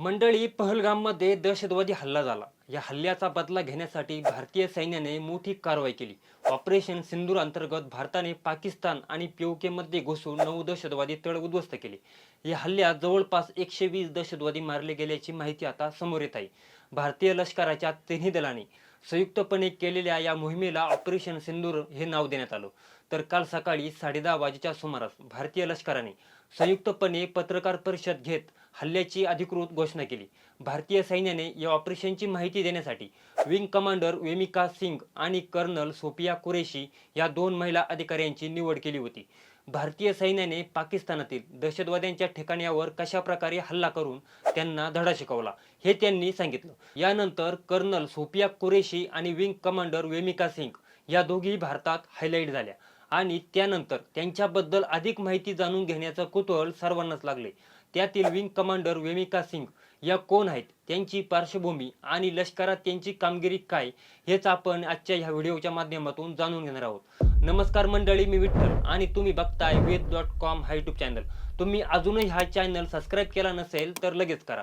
मंडळी पहलगाममध्ये दहशतवादी हल्ला झाला. या हल्ल्याचा बदला घेण्यासाठी भारतीय सैन्याने मोठी कारवाई केली. ऑपरेशन सिंदूर अंतर्गत भारताने पाकिस्तान आणि पीओकेमध्ये घुसून नऊ दहशतवादी तळ उद्ध्वस्त केले. या हल्ल्यात जवळपास एकशे वीस दहशतवादी मारले गेल्याची माहिती आता समोर येत आहे. भारतीय लष्कराच्या तिन्ही दलाने संयुक्तपणे केलेल्या या मोहिमेला ऑपरेशन सिंदूर हे नाव देण्यात आलं. तर काल सकाळी साडेदहा वाजेच्या सुमारास भारतीय लष्कराने संयुक्तपणे पत्रकार परिषद घेत हल्ल्याची अधिकृत घोषणा केली. भारतीय सैन्याने या ऑपरेशनची माहिती देण्यासाठी विंग कमांडर वेमिका सिंग आणि कर्नल सोफिया कुरेशी या दोन महिला अधिकाऱ्यांची निवड केली होती. भारतीय सैन्याने पाकिस्तानातील दहशतवाद्यांच्या ठिकाण्यावर कशा प्रकारे हल्ला करून त्यांना धडा शिकवला हे त्यांनी सांगितलं. यानंतर कर्नल सोफिया कुरेशी आणि विंग कमांडर वेमिका सिंग या दोघी भारतात हायलाईट झाल्या. आणि त्यानंतर त्यांच्याबद्दल अधिक माहिती जाणून घेण्याचं कुतूहल सर्वांनाच लागले. त्यातील विंग कमांडर वेमिका सिंग या कोण आहेत? त्यांची पार्श्वभूमी आणि लष्करात त्यांची कामगिरी काय? हेच आपण आजच्या ह्या व्हिडिओच्या माध्यमातून जाणून घेणार आहोत. नमस्कार मंडळी मी विठ्ठल आणि तुम्ही बघताय वेद डॉट कॉम हा यूट्यूब चॅनल. तुम्ही अजूनही हा चॅनल सबस्क्राईब केला नसेल तर लगेच करा.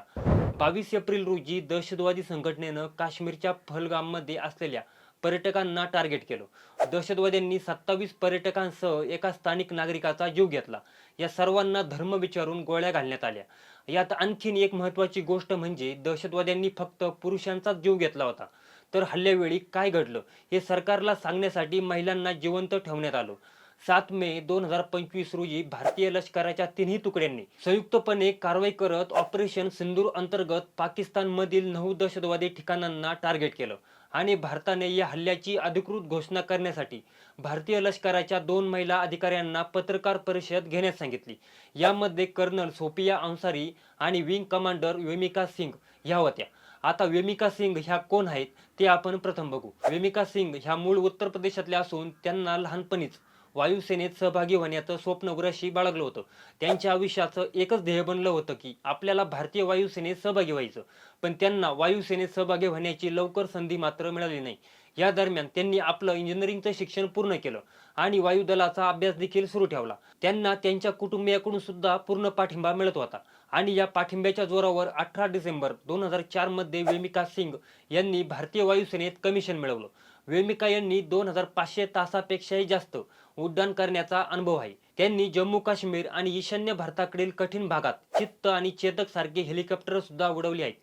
बावीस एप्रिल रोजी दहशतवादी संघटनेनं काश्मीरच्या फलगाममध्ये असलेल्या पर्यटकांना टार्गेट केलं. दहशतवाद्यांनी सत्तावीस पर्यटकांसह एका स्थानिक नागरिकाचा जीव घेतला. या सर्वांना धर्म विचारून गोळ्या घालण्यात आल्या. यात आणखीन एक महत्वाची गोष्ट म्हणजे दहशतवाद्यांनी फक्त पुरुषांचाच जीव घेतला होता. तर हल्ल्यावेळी काय घडलं हे सरकारला सांगण्यासाठी महिलांना जिवंत ठेवण्यात आलं. सात मे दोन हजार पंचवीस रोजी भारतीय लष्कराच्या तिन्ही तुकड्यांनी संयुक्तपणे कारवाई करत ऑपरेशन सिंदूर अंतर्गत पाकिस्तानमधील नऊ दहशतवादी ठिकाणांना टार्गेट केलं आणि भारताने या हल्ल्याची अधिकृत घोषणा करण्यासाठी भारतीय लष्कराच्या दोन महिला अधिकाऱ्यांना पत्रकार परिषद घेण्यास सांगितली. यामध्ये कर्नल सोपिया अन्सारी आणि विंग कमांडर वेमिका सिंग ह्या होत्या. आता वेमिका सिंग ह्या कोण आहेत ते आपण प्रथम बघू. वेमिका सिंग ह्या मूळ उत्तर प्रदेशातल्या असून त्यांना लहानपणीच वायुसेनेत सहभागी होण्याचं स्वप्न उराशी बाळगलं होतं. त्यांच्या आयुष्याचं एकच ध्येय बनलं होतं की आपल्याला भारतीय वायुसेनेत सहभागी व्हायचं. पण त्यांना वायुसेनेत सहभागी होण्याची लवकर संधी मात्र मिळाली नाही. या दरम्यान त्यांनी आपलं इंजिनिअरिंगचं शिक्षण पूर्ण केलं आणि वायुदलाचा अभ्यास देखील सुरू ठेवला. त्यांना त्यांच्या कुटुंबियाकडून सुद्धा पूर्ण पाठिंबा मिळत होता. आणि या पाठिंब्याच्या जोरावर अठरा डिसेंबर दोन हजार चारमध्ये वेमिका सिंग यांनी भारतीय वायुसेनेत कमिशन मिळवलं. वेमिका यांनी दोन हजार पाचशे तासापेक्षाही जास्त उड्डाण करण्याचा अनुभव आहे. त्यांनी जम्मू काश्मीर आणि ईशान्य भारताकडील कठीण भागात चित्त आणि चेतक सारखे हेलिकॉप्टर सुद्धा उडवली आहेत.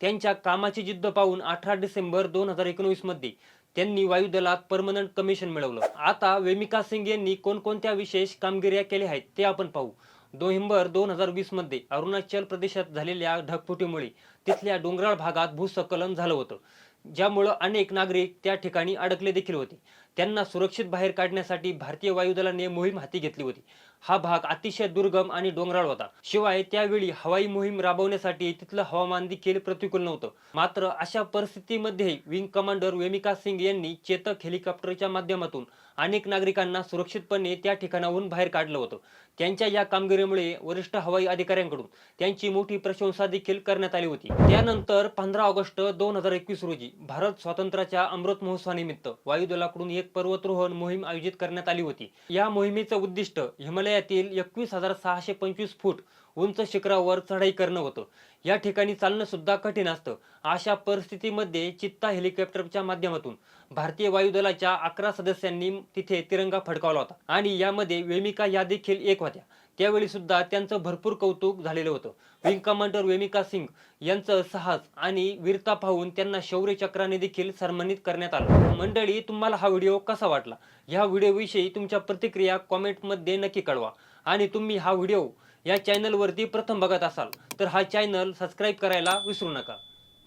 त्यांच्या कामाची जिद्द पाहून अठरा डिसेंबर दोन हजार एकोणवीसमध्ये त्यांनी वायुदलात परमनंट कमिशन मिळवलं. आता वेमिका सिंग यांनी कोणकोणत्या विशेष कामगिऱ्या केल्या आहेत ते आपण पाहू. नोव्हेंबर दोन हजार वीसमध्ये अरुणाचल प्रदेशात झालेल्या ढगफुटीमुळे तिथल्या डोंगराळ भागात भूस्खलन झालं होतं. ज्यामुळं अनेक नागरिक त्या ठिकाणी अडकले देखील होते. त्यांना सुरक्षित बाहेर काढण्यासाठी भारतीय वायुदलाने मोहीम हाती घेतली होती. हा भाग अतिशय दुर्गम आणि डोंगराळ होता. शिवाय त्यावेळी हवाई मोहीम राबवण्यासाठी तिथलं हवामान देखील प्रतिकूल नव्हतं. मात्र अशा परिस्थितीमध्ये विंग कमांडर वेमिका सिंग यांनी चेतक हेलिकॉप्टरच्या माध्यमातून अनेक नागरिकांना सुरक्षितपणे त्या ठिकाणाहून बाहेर काढलं होतं. त्यांच्या या कामगिरीमुळे वरिष्ठ हवाई अधिकाऱ्यांकडून त्यांची मोठी प्रशंसा देखील करण्यात आली होती. त्यानंतर पंधरा ऑगस्ट दोन हजार एकवीस रोजी भारत स्वातंत्र्याच्या अमृत महोत्सवानिमित्त वायुदलाकडून एक पर्वतरोहण मोहीम आयोजित करण्यात आली होती. या मोहिमेचं उद्दिष्ट हिमालय हिमालयातील एकवीस हजार सहाशे पंचवीस फूट उंच शिखरावर चढाई करणं होतं. या ठिकाणी चालणं सुद्धा कठीण असतं. अशा परिस्थितीमध्ये चित्ता हेलिकॉप्टरच्या माध्यमातून भारतीय वायुदलाच्या अकरा सदस्यांनी तिथे तिरंगा फडकावला होता. आणि यामध्ये वेमिका या देखील एक होत्या. त्यावेळी सुद्धा त्यांचं भरपूर कौतुक झालेलं होतं. विंग कमांडर वेमिका सिंग यांचं साहस आणि वीरता पाहून त्यांना शौर्य चक्राने देखील सन्मानित करण्यात आलं. मंडळी तुम्हाला हा व्हिडिओ कसा वाटला? ह्या व्हिडिओविषयी तुमच्या प्रतिक्रिया कॉमेंटमध्ये नक्की कळवा. आणि तुम्ही हा व्हिडिओ या चॅनलवरती प्रथम बघत असाल तर हा चॅनल सबस्क्राईब करायला विसरू नका.